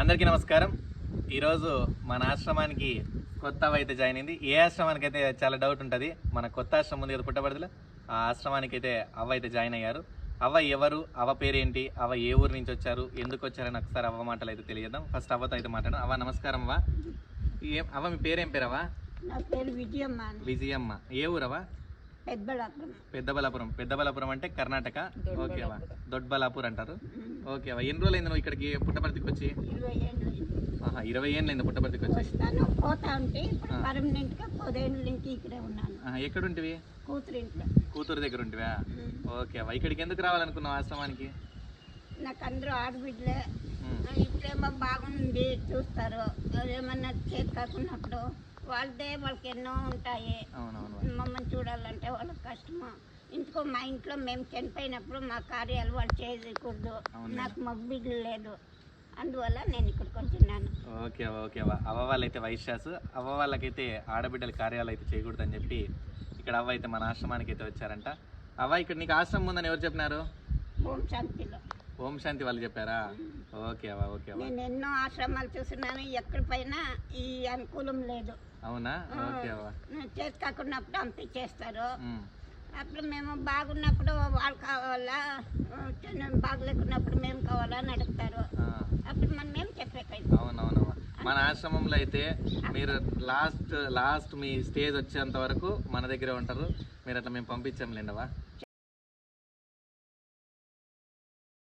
అందరికీ నమస్కారం. ఈరోజు మన ఆశ్రమానికి కొత్త అవ్వ అయితే జాయిన్ అయింది. ఏ ఆశ్రమానికి అయితే చాలా డౌట్ ఉంటుంది మన కొత్త ఆశ్రమం ఉంది కదా పుట్టబడిలో ఆ ఆశ్రమానికి అయితే అవ్వ అయితే జాయిన్ అయ్యారు. అవ్వ ఎవరు అవ్వ పేరేంటి అవ్వ ఏ ఊరు నుంచి వచ్చారు ఎందుకు వచ్చారని ఒకసారి అవ్వ మాటలు అయితే తెలియదాం ఫస్ట్ అవ్వతో అయితే మాట్లాడడం అవ్వ నమస్కారం అవ్వ. ఏం అవ్వ మీ పేరేం పేరవ్వ విజయమ్మ విజయమ్మ. ఏ ఊరవ్వ పెద్దబలాపురం పెద్దబలాపురం అంటే కర్ణాటక. ఓకే అవ్వ. దొడ్బలాపూర్ అంటారు. ఓకే అవ్వ. ఎన్ని రోజులు అయింది నువ్వు ఇక్కడికి పుట్టపర్తికి వచ్చి? ఇరవై ఏళ్ళు అయింది పుట్టపర్తికి వచ్చి. పోతా ఉంటే పదేళ్ళ నుంచి ఇక్కడే ఉన్నాను. ఎక్కడుంటివి? కూతురింట్లో. కూతురు దగ్గర ఉంటివా? ఓకే అవ్వ. ఇక్కడికి ఎందుకు రావాలనుకున్నావు ఆశ్రమానికి? నాకు అందరూ ఆడబిడ్డలే. ఇప్పుడేమో బాగుంది చూస్తారు. ఏమన్నా చేతి కాకున్నప్పుడు వాళ్ళదే వాళ్ళకి ఎన్నో ఉంటాయి అవునవును మమ్మల్ని చూడాలంటే వాళ్ళకి కష్టము? ఇందుకో మా ఇంట్లో మేము చనిపోయినప్పుడు మా కార్యాలు వాళ్ళు చేయకూడదు. నాకు మగబిడ్డలు లేదు. అందువల్ల నేను ఇక్కడికి వచ్చినాను. ఓకే ఓకే అవ్వ. వాళ్ళైతే వైశ్యాస్ అవ్వ వాళ్ళకైతే ఆడబిడ్డల కార్యాలు అయితే చేయకూడదని చెప్పి ఇక్కడ అవ్వ అయితే మన ఆశ్రమానికి అయితే వచ్చారంట. అవ్వ ఇక్కడ నీకు ఆశ్రమం ఉందని ఎవరు చెప్పినారు? ఓం శాంతిలో. ఓం శాంతి వాళ్ళు చెప్పారా? ఓకే అవ్వ ఓకే అవ్వ. నేను ఎన్నో ఆశ్రమాలు చూస్తున్నాను. ఎక్కడి పైన ఈ అనుకూలం లేదు. అవునా? ఓకే అవ్వ. చేతి కాకున్నప్పుడు పంపించేస్తారు ఉమ్, అప్పుడు మేము బాగున్నప్పుడు వాళ్ళు కావాలా? బాగలేకున్నప్పుడు మేము కావాలా అని అడుగుతారు. అప్పుడు మనం ఏం చెప్పేకైతే మన ఆశ్రమంలో అయితే మీరు లాస్ట్ లాస్ట్ మీ స్టేజ్ వచ్చేంత వరకు మన దగ్గరే ఉంటారు. మీరు అట్లా మేము పంపించాంలేండి అవ్వ.